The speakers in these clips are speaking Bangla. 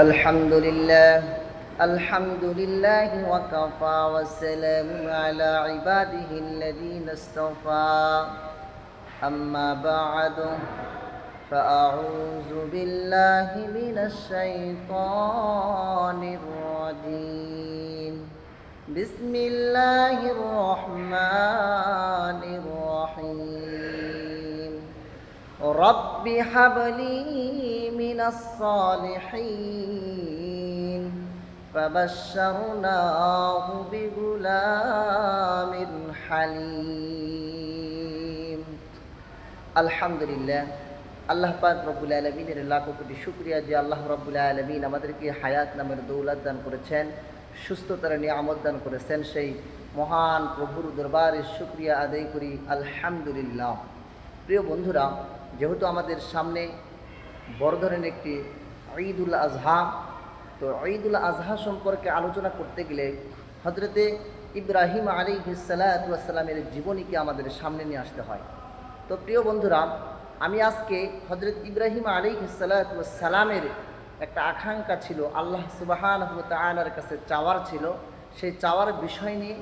الحمد لله الحمد لله وكفى والسلام على عباده الذين اصطفى. أما بعد فأعوذ بالله من الشيطان الرجيم. بسم الله الرحمن الرحيم. رب هب لي من الصالحين فبشرناه بغلام حليم الحمد لله আল্লাহ পাক রব্বুল আলমিনের লাখো কোটি শুক্রিয়া যে আল্লাহ রব্বুল আলমিন আমাদেরকে হায়াত নামের দৌলত দান করেছেন সুস্থতার নিয়ামত দান করেছেন সেই মহান প্রভুর দরবারে শুক্রিয়া আদায় করি আলহামদুলিল্লাহ প্রিয় বন্ধুরা, যেহেতু আমাদের সামনে বড় ধরনের একটি ঈদুল আজহা, তো ঈদুল আজহা সম্পর্কে আলোচনা করতে গেলে হজরতে ইব্রাহিম আলী সালাতামের জীবনীকে আমাদের সামনে নিয়ে আসতে হয়। তো প্রিয় বন্ধুরা, আমি আজকে হজরত ইব্রাহিম আলী সালাতামের একটা আকাঙ্ক্ষা ছিল, আল্লাহ সুবাহান তালার কাছে চাওয়ার ছিল। সেই চাওয়ার বিষয় নিয়ে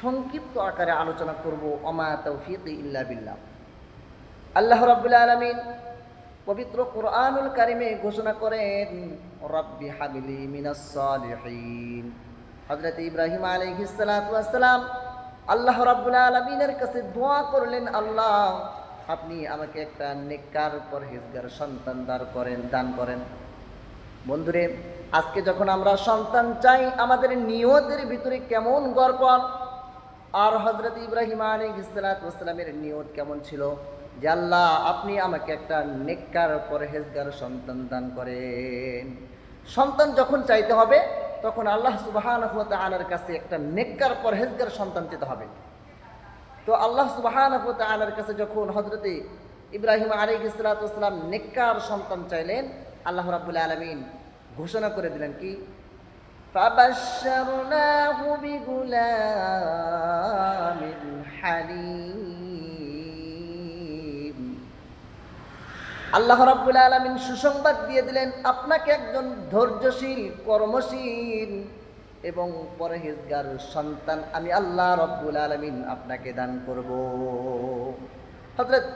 সংক্ষিপ্ত আকারে আলোচনা করব অমা তৌফিক ইল্লা বিল্লাহ। আল্লাহ রাব্বুল আলামিন পবিত্র কোরআনুল কারিমে ঘোষণা করেন, রব্বি হাবিলি মিনাস সালিহিন। হযরত ইব্রাহিম আলাইহিস সালাতু আল্লাহ রাব্বুল আলামিনের কাছে দোয়া করলেন, আল্লাহ, আপনি আমাকে একটা নেককার পরহেজগার সন্তান দান করেন দান করেন। বন্ধুরে, আজকে যখন আমরা সন্তান চাই, আমাদের নিয়তের ভিতরে কেমন গর্ব আর হজরত ইব্রাহিম আলী ইসলাতামের নিয়ত কেমন ছিল? যে আল্লাহ আপনি আমাকে একটা নেককার পরহেজগার সন্তান দান করেন সন্তান যখন চাইতে হবে তখন আল্লাহ সুবাহান আনার কাছে একটা নেককার পরহেজগার সন্তান চেতে হবে তো আল্লাহ সুবাহান আনার কাছে যখন হজরতে ইব্রাহিম আলী ইসলাতাম নেককার সন্তান চাইলেন আল্লাহ রাবুল আলমিন ঘোষণা করে দিলেন কি فبشرناه بغلام حليم আল্লাহ রাব্বুল আলামিন সুসংবাদ দিয়ে দিলেন, আপনাকে একজন ধৈর্যশীল, কর্মশীল এবং পরহেজগার সন্তান আমি আল্লাহ রব্বুল আলামিন আপনাকে দান করব। হযরত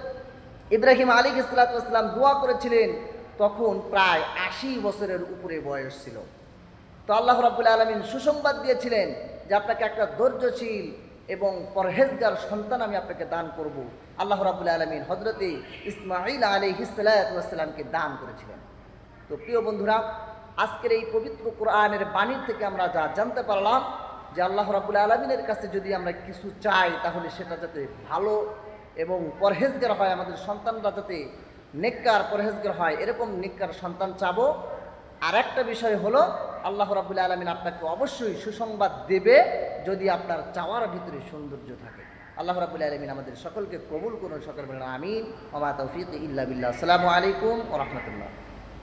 ইব্রাহিম আলী ইসলাতাম দোয়া করেছিলেন, তখন প্রায় আশি বছরের উপরে বয়স ছিল। তো আল্লাহ রাবুল আলমিন সুসংবাদ দিয়েছিলেন যে আপনাকে একটা ধৈর্যশীল এবং পরহেজগার সন্তান আমি আপনাকে দান করব। আল্লাহ রাবুল আলমিন হজরতে ইসমাইল আলী হিসালামকে দান করেছিলেন। তো প্রিয় বন্ধুরা, আজকের এই পবিত্র কোরআনের বাণীর থেকে আমরা যা জানতে পারলাম, যে আল্লাহ রাবুল আলমিনের কাছে যদি আমরা কিছু চাই, তাহলে সেটা যাতে ভালো এবং পরহেজগার হয়, আমাদের সন্তানরা যাতে নেককার, পরহেজগার হয়, এরকম নেককার সন্তান চাবো। আর একটা বিষয় হলো আল্লাহ রাবুল আলমিন আপনাকে অবশ্যই সুসংবাদ দেবে যদি আপনার চাওয়ার ভিতরে সৌন্দর্য থাকে। আল্লাহ রাবুল আলমিন আমাদের সকলকে কবুল করুন, সকল আমিন। ওমা তৌফিক ইল্লা বিল্লাহ। আসসালামু আলাইকুম ও রহমতুল্লাহ।